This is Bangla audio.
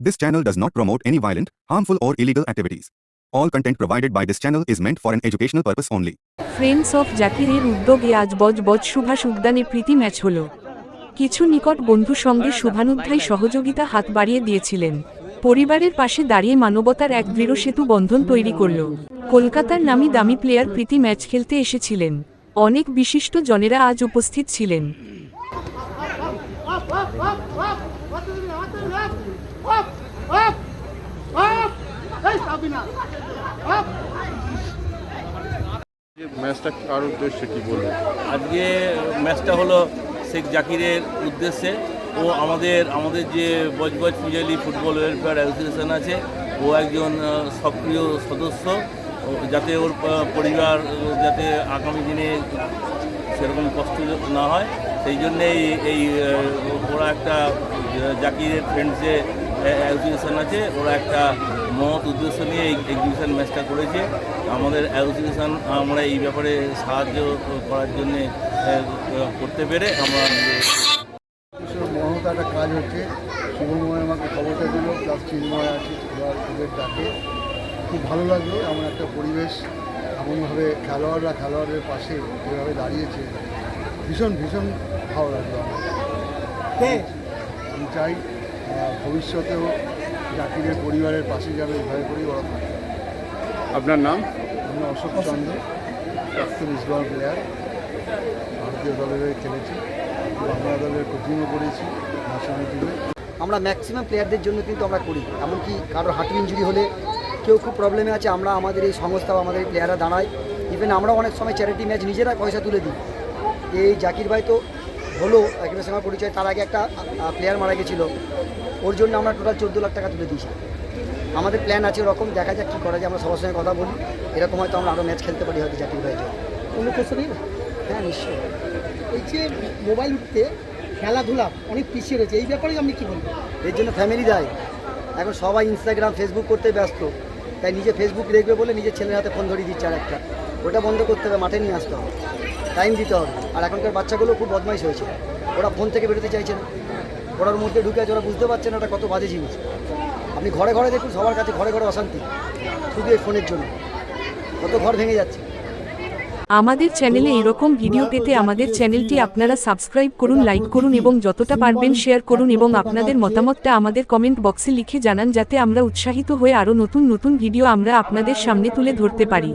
This channel does not promote any violent, harmful, or illegal activities. All content provided by this channel is meant for an educational purpose only. Friends of জাকিরের উদ্যোগে আজ বজ বজ সুভাষ উদ্যানে প্রীতি ম্যাচ হল। কিছু নিকট বন্ধু সঙ্গে শুভানুধ্যায়ী সহযোগিতা হাত বাড়িয়ে দিয়েছিলেন। পরিবারের পাশে দাঁড়িয়ে মানবতার এক দৃঢ় সেতু বন্ধন তৈরি করল। কলকাতার নামি দামি প্লেয়ার প্রীতি ম্যাচ খেলতে এসেছিলেন। অনেক বিশিষ্ট জনেরা আজ উপস্থিত ছিলেন। ম্যাচটা কার উদ্দেশ্যে কি বলবেন আজকে ম্যাচটা হলো শেখ জাকিরের উদ্দেশ্যে। ও আমাদের আমাদের যে Budge Budge Pujali football welfare association আছে ও একজন সক্রিয় সদস্য। ও যাতে ওর পরিবার যাতে আগামী দিনে সেরকম কষ্ট না হয়। সেই জন্যে এই ওরা একটা জাকিরের ফ্রেন্ডস যে অ্যাসোসিয়েশন আছে। ওরা একটা মহৎ উদ্দেশ্য নিয়ে এই এক্সিবিশন ম্যাচটা করেছে। আমাদের অ্যাসোসিয়েশন আমরা এই ব্যাপারে সাহায্য করার জন্যে করতে পেরে আমরা মহৎ একটা কাজ হচ্ছে। শুভময় আমাকে খবরটা দিল প্লাস চিন্ময় আছে ওদের ডাকে। খুব ভালো লাগল, এমন একটা পরিবেশ, এমনভাবে খেলোয়াড়রা খেলোয়াড়ের পাশে যেভাবে দাঁড়িয়েছে। ভীষণ ভীষণ ভালো লাগল আমার। আমি চাই ভবিষ্যতেও জাকিরের পরিবারের পাশে যাবে এভাবে করেই ওরা থাকে আপনার নাম? আমি অশোক চন্দ্র প্রাক্তন ইসবল প্লেয়ার ভারতীয় দলের হয়ে খেলেছি বাংলা দলের কোচিংও করেছি ন্যাশনাল টিমে আমরা ম্যাক্সিমাম প্লেয়ারদের জন্য কিন্তু আমরা করি এমনকি কারোর হাঁটু ইঞ্জুরি হলে কেউ খুব প্রবলেমে আছে আমরা আমাদের এই সংস্থা বা আমাদের এই প্লেয়াররা দাঁড়াই ইভেন আমরা অনেক সময় চ্যারিটি ম্যাচ নিজেরা পয়সা তুলে দিই। এই জাকির ভাই তো হলো একেবারে সঙ্গে পরিচয় তার আগে একটা প্লেয়ার মারা গেছিল। ওর জন্য আমরা টোটাল চোদ্দ লাখ টাকা তুলে দিয়েছি। আমাদের প্ল্যান আছে ওরকম দেখা যাক কী করা যায় আমরা সবার সঙ্গে কথা বলি। এরকম হয়তো আমরা আরও ম্যাচ খেলতে পারি হয়তো জাকির ভাইয়ের জন্য। কোনো কোশ্চেন নেই? হ্যাঁ নিশ্চয়ই। এই যে মোবাইল উঠতে খেলাধুলা অনেক পিছিয়ে রয়েছে এই ব্যাপারে আপনি কী বলবেন? এর জন্য ফ্যামিলি দায়। এখন সবাই ইনস্টাগ্রাম ফেসবুক করতে ব্যস্ত। তাই নিজে ফেসবুক দেখবে বলে নিজের ছেলের হাতে ফোন ধরিয়ে দিচ্ছে আর একটা ওটা বন্ধ করতে হবে, মাঠে নিয়ে আসতে হবে। টাইম দিতে হবে। আর এখনকার বাচ্চাগুলো খুব বদমাইশ হয়েছে। ওরা ফোন থেকে বেরোতে চাইছে না। ওরার মধ্যে ঢুকে আছে, ওরা বুঝতে পারছে না ওটা কত বাজে জিনিস। আপনি ঘরে ঘরে দেখুন, সবার কাছে ঘরে ঘরে অশান্তি। শুধু এই ফোনের জন্য। কত ঘর ভেঙে যাচ্ছে। আমাদের চ্যানেলে এরকম ভিডিও পেতে আমাদের চ্যানেলটি আপনারা সাবস্ক্রাইব করুন, লাইক করুন এবং যতটা পারবেন শেয়ার করুন এবং আপনাদের মতামতটা আমাদের কমেন্ট বক্সে লিখে জানান যাতে আমরা উৎসাহিত হয়ে আরও নতুন নতুন ভিডিও আমরা আপনাদের সামনে তুলে ধরতে পারি।